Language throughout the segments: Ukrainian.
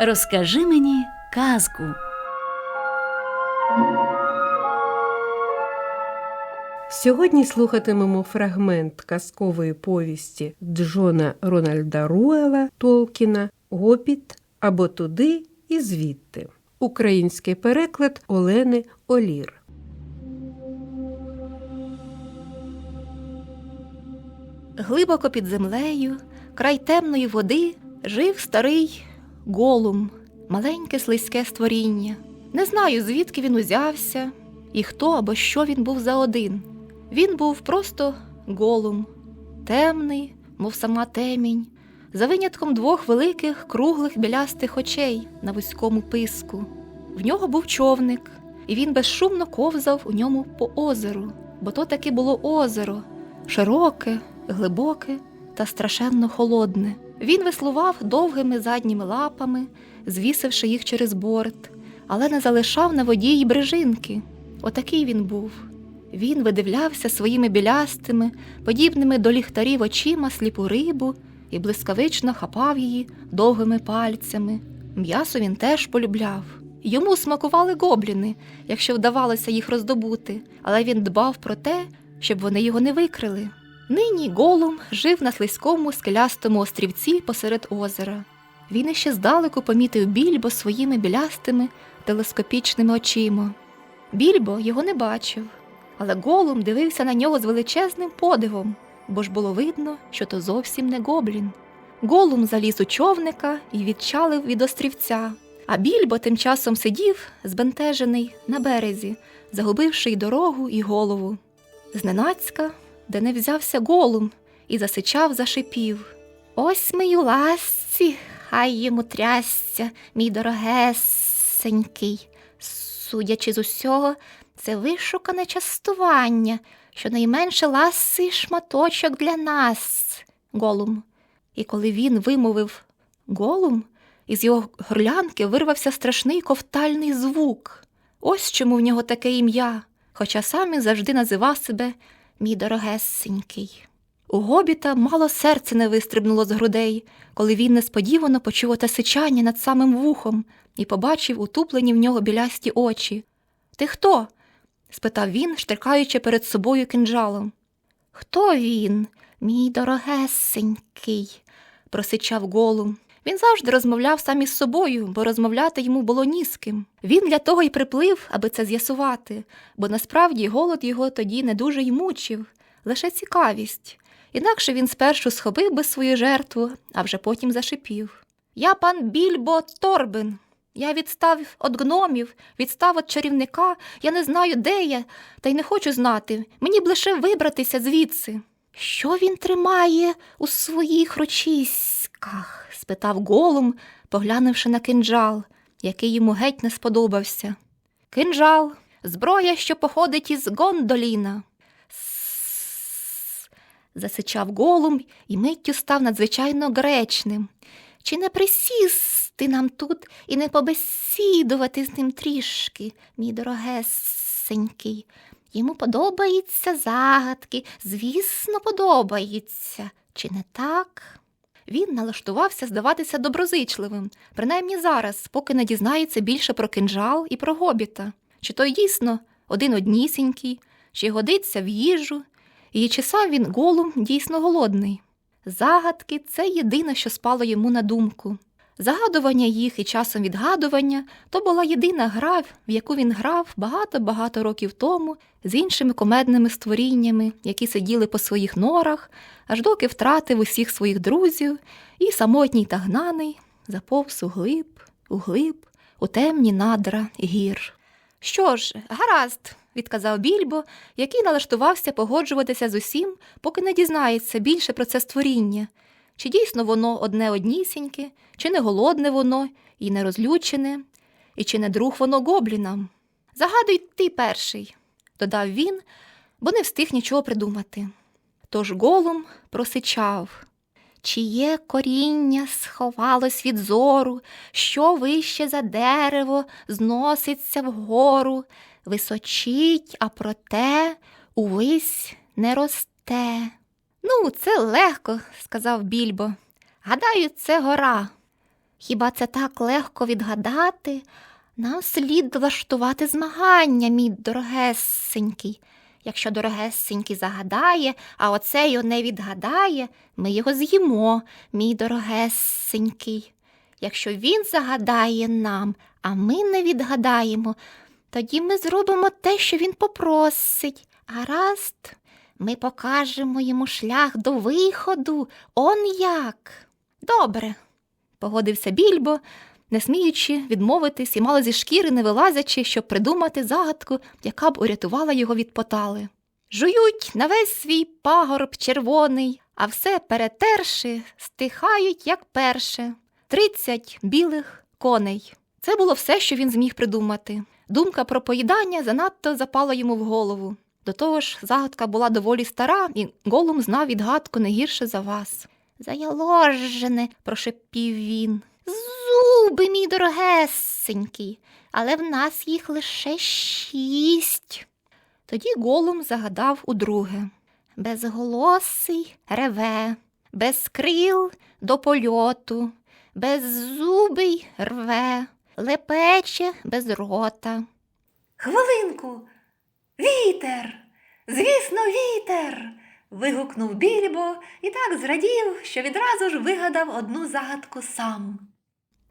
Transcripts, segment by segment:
Розкажи мені казку. Сьогодні слухатимемо фрагмент казкової повісті Джона Рональда Руела Толкіна Гопіт або туди і звідти. Український переклад Олени Олір. Глибоко під землею, край темної води, жив старий голум, маленьке слизьке створіння. Не знаю, звідки він узявся, і хто або що він був за один. Він був просто голум, темний, мов сама темінь, за винятком двох великих круглих білястих очей на вузькому писку. В нього був човник, і він безшумно ковзав у ньому по озеру, бо то таки було озеро, широке, глибоке та страшенно холодне. Він веслував довгими задніми лапами, звісивши їх через борт, але не залишав на воді й брижинки. Отакий він був. Він видивлявся своїми білястими, подібними до ліхтарів очима сліпу рибу і блискавично хапав її довгими пальцями. М'ясо він теж полюбляв. Йому смакували гобліни, якщо вдавалося їх роздобути, але він дбав про те, щоб вони його не викрили. Нині Голум жив на слизькому скелястому острівці посеред озера. Він іще здалеку помітив більбо своїми білястими телескопічними очима. Більбо його не бачив, але Голум дивився на нього з величезним подивом, бо ж було видно, що то зовсім не гоблін. Голум заліз у човника і відчалив від острівця, а більбо тим часом сидів, збентежений, на березі, загубивши й дорогу, і голову. Зненацька, де не взявся голум, і засичав, зашипів. Ось ми у ласці, хай йому трясся, мій дорогесенький. Судячи з усього, це вишукане частування, щонайменше ласий шматочок для нас, голум. І коли він вимовив голум, із його горлянки вирвався страшний ковтальний звук. Ось чому в нього таке ім'я, хоча сам він завжди називав себе мій дорогесенький. У гобіта мало серце не вистрибнуло з грудей, коли він несподівано почув оте сичання над самим вухом і побачив утуплені в нього білясті очі. Ти хто? спитав він, штрикаючи перед собою кинджалом. Хто він, мій дорогесенький? просичав голум. Він завжди розмовляв сам із собою, бо розмовляти йому було ні з ким. Він для того й приплив, аби це з'ясувати, бо насправді голод його тоді не дуже й мучив, лише цікавість. Інакше він спершу схопив би свою жертву, а вже потім зашипів. Я пан Більбо Торбин. Я відстав від гномів, відстав від чарівника, я не знаю, де я, та й не хочу знати. Мені б лише вибратися звідси. Що він тримає у своїх ручиськах? спитав голум, поглянувши на кинджал, який йому геть не сподобався. Кинджал, зброя, що походить із Гондоліна. Засичав голум і миттю став надзвичайно гречним. Чи не присісти нам тут і не побесідувати з ним трішки, мій дорогесенький? Йому подобаються загадки, звісно, подобається. Чи не так? Він налаштувався здаватися доброзичливим, принаймні зараз, поки не дізнається більше про кинджал і про гобіта. Чи той дійсно один однісінький, чи годиться в їжу, і чи сам він голум дійсно голодний. Загадки це єдине, що спало йому на думку. Загадування їх і часом відгадування то була єдина гра, в яку він грав багато-багато років тому з іншими комедними створіннями, які сиділи по своїх норах, аж доки втратив усіх своїх друзів і самотній та гнаний заповз у глиб, у глиб, у темні надра гір. Що ж, гаразд, відказав більбо, який налаштувався погоджуватися з усім, поки не дізнається більше про це створіння. Чи дійсно воно одне однісіньке, чи не голодне воно і не розлючене, і чи не друг воно гоблінам? Загадуй ти перший, додав він, бо не встиг нічого придумати. Тож голум просичав. Чиє коріння сховалось від зору, що вище за дерево зноситься вгору, височить, а проте увесь не росте. Ну, це легко, сказав більбо. Гадаю, це гора. Хіба це так легко відгадати? Нам слід влаштувати змагання, мій дорогесенький. Якщо дорогесенький загадає, а оцей його не відгадає, ми його з'їмо, мій дорогесенький. Якщо він загадає нам, а ми не відгадаємо, тоді ми зробимо те, що він попросить. Гаразд, ми покажемо йому шлях до виходу, он як. Добре, погодився більбо, не сміючи відмовитись і мало зі шкіри не вилазячи, щоб придумати загадку, яка б урятувала його від потали. Жують на весь свій пагорб червоний, а все перетерши, стихають, як перше. Тридцять білих коней. Це було все, що він зміг придумати. Думка про поїдання занадто запала йому в голову. До того ж, загадка була доволі стара, і Голум знав відгадку не гірше за вас. Заяложене, прошепів він. Зуби, мій дорогесенький, але в нас їх лише шість. Тоді Голум загадав удруге. Безголосий реве, без крил до польоту, беззубий рве, лепече без рота. Хвилинку. Вітер. Звісно, вітер. вигукнув Більбо і так зрадів, що відразу ж вигадав одну загадку сам.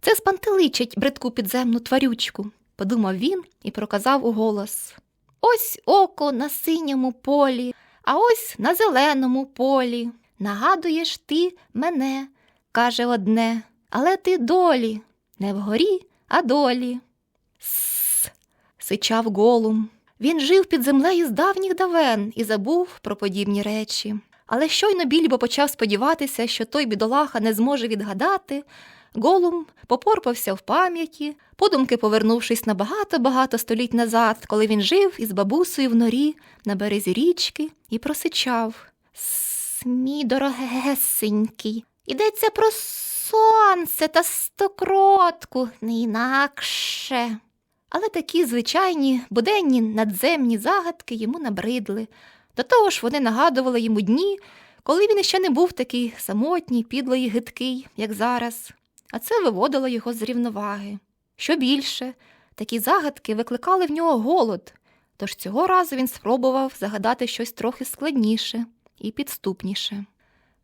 Це спантеличить бридку підземну тварючку, подумав він і проказав у голос. Ось око на синьому полі, а ось на зеленому полі. Нагадуєш ти мене, каже одне, але ти долі, не вгорі, а долі. С. сичав голум. Він жив під землею з давніх давен і забув про подібні речі. Але щойно більбо почав сподіватися, що той бідолаха не зможе відгадати, Голум попорпався в пам'яті, подумки повернувшись на багато-багато століть назад, коли він жив із бабусею в норі на березі річки і просичав. Смій дорогесенький, ідеться про сонце та стокротку, не інакше. Але такі звичайні буденні надземні загадки йому набридли. До того ж вони нагадували йому дні, коли він іще не був такий самотній, підлий гидкий, як зараз, а це виводило його з рівноваги. Що більше, такі загадки викликали в нього голод, тож цього разу він спробував загадати щось трохи складніше і підступніше.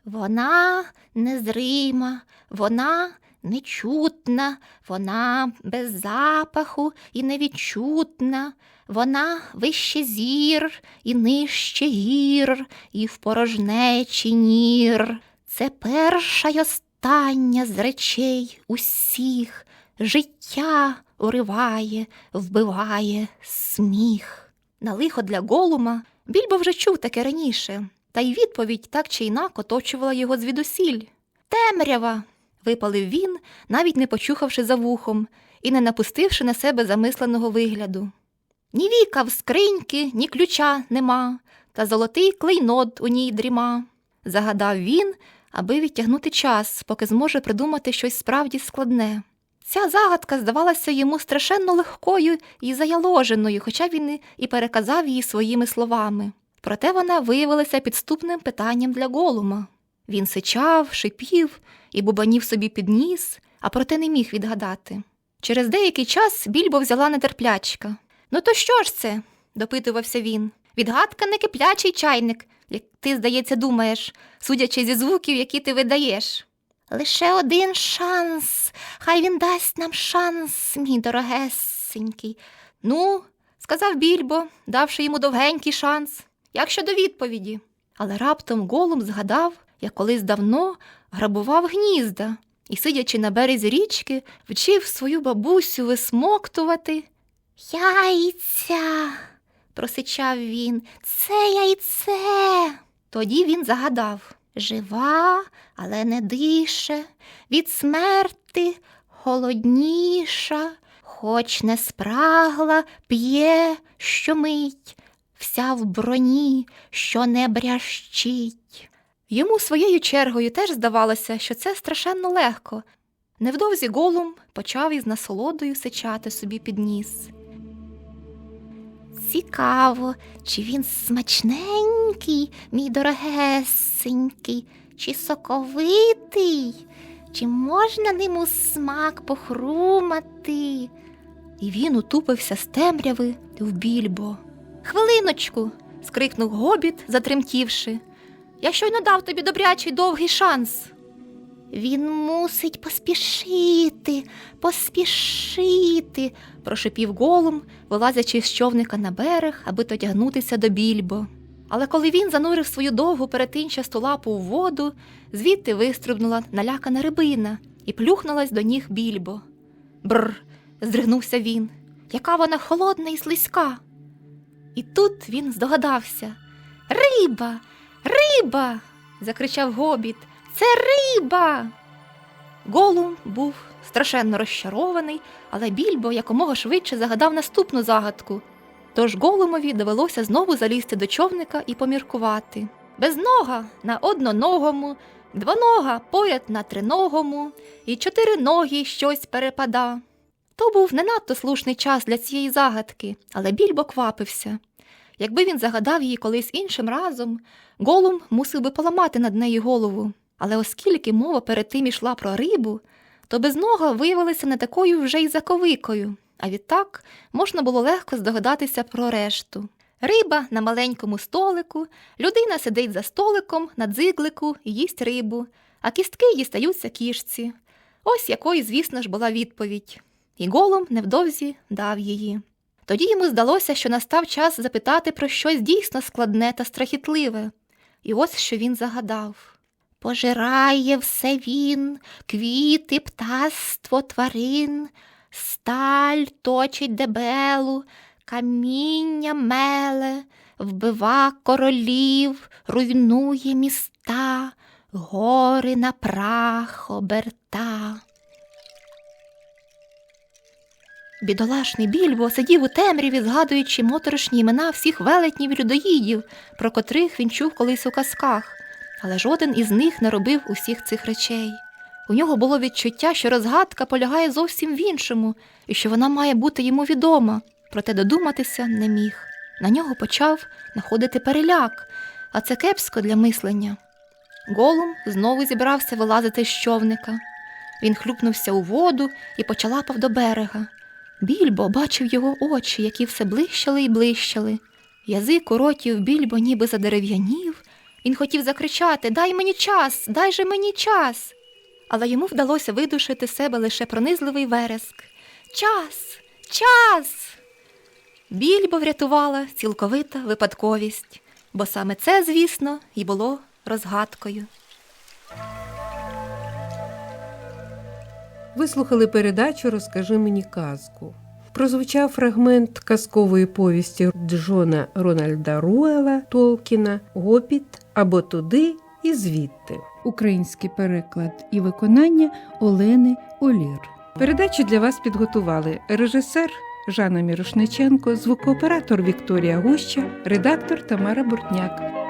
Вона незрима, вона нечутна, вона без запаху і невідчутна, вона вище зір і нижче гір, і в порожнечі нір. Це перша й остання з речей усіх. Життя уриває, вбиває сміх. На лихо для голума більбо вже чув таке раніше, та й відповідь так чи інак оточувала його звідусіль. Темрява. Випалив він, навіть не почухавши за вухом і не напустивши на себе замисленого вигляду. Ні віка в скриньки, ні ключа нема, та золотий клейнот у ній дріма. Загадав він, аби відтягнути час, поки зможе придумати щось справді складне. Ця загадка здавалася йому страшенно легкою і заяложеною, хоча він і- переказав її своїми словами. Проте вона виявилася підступним питанням для голума. Він сичав, шипів і бубанів собі під ніс, а проте не міг відгадати. Через деякий час більбо взяла нетерплячка. Ну то що ж це? допитувався він. Відгадка не киплячий чайник, як ти, здається, думаєш, судячи зі звуків, які ти видаєш. Лише один шанс. Хай він дасть нам шанс, мій дорогесенький. Ну, сказав більбо, давши йому довгенький шанс. Як щодо відповіді? Але раптом голум згадав, як колись давно грабував гнізда і, сидячи на березі річки, вчив свою бабусю висмоктувати. Яйця, просичав він, це яйце. Тоді він загадав жива, але не дише, від смерти холодніша, хоч не спрагла, п'є щомить, вся в броні, що не брящить. Йому своєю чергою теж здавалося, що це страшенно легко. Невдовзі голум почав із насолодою сичати собі під ніс. Цікаво, чи він смачненький, мій дорогесенький, чи соковитий. Чи можна ним у смак похрумати? І він утупився з темряви в більбо. Хвилиночку. скрикнув гобіт, затремтівши. Я щойно дав тобі добрячий довгий шанс. Він мусить поспішити, поспішити, прошепів голум, вилазячи з човника на берег, аби дотягнутися до більбо. Але коли він занурив свою довгу перетинчасту лапу у воду, звідти вистрибнула налякана рибина і плюхнулась до ніг більбо. Бр. здригнувся він. Яка вона холодна і слизька. І тут він здогадався. Риба, риба. закричав гобіт. Це риба. Голум був страшенно розчарований, але більбо якомога швидше загадав наступну загадку. Тож голумові довелося знову залізти до човника і поміркувати. Безнога на одноногому, двонога поряд на триногому, і чотири ноги щось перепада. То був не надто слушний час для цієї загадки, але більбо квапився. Якби він загадав її колись іншим разом, голум мусив би поламати над нею голову. Але оскільки мова перед тим ішла про рибу, то безнога виявилася не такою вже й заковикою, а відтак можна було легко здогадатися про решту. Риба на маленькому столику, людина сидить за столиком на дзиглику і їсть рибу, а кістки дістаються кішці. Ось якою, звісно ж, була відповідь. І голум невдовзі дав її. Тоді йому здалося, що настав час запитати про щось дійсно складне та страхітливе. І ось що він загадав. Пожирає все він, квіти, птаство, тварин, сталь точить дебелу, каміння меле, вбива королів, руйнує міста, гори на прах оберта. Бідолашний більбо сидів у темряві, згадуючи моторошні імена всіх велетнів і людоїдів, про котрих він чув колись у казках, але жоден із них не робив усіх цих речей. У нього було відчуття, що розгадка полягає зовсім в іншому, і що вона має бути йому відома, проте додуматися не міг. На нього почав находити переляк, а це кепсько для мислення. Голум знову зібрався вилазити з човника. Він хлюпнувся у воду і почалапав до берега. Більбо бачив його очі, які все блищали і блищали. Язик у роті в більбо ніби задерев'янів. Він хотів закричати Дай мені час, дай же мені час. Але йому вдалося видушити себе лише пронизливий вереск. Час, час. Більбо врятувала цілковита випадковість, бо саме це, звісно, і було розгадкою. Ви слухали передачу Розкажи мені казку. Прозвучав фрагмент казкової повісті Джона Рональда Руела Толкіна Гопіт або туди і звідти. Український переклад і виконання Олени Олір. Передачу для вас підготували режисер Жанна Мірошниченко, звукооператор Вікторія Гуща, редактор Тамара Бортняк.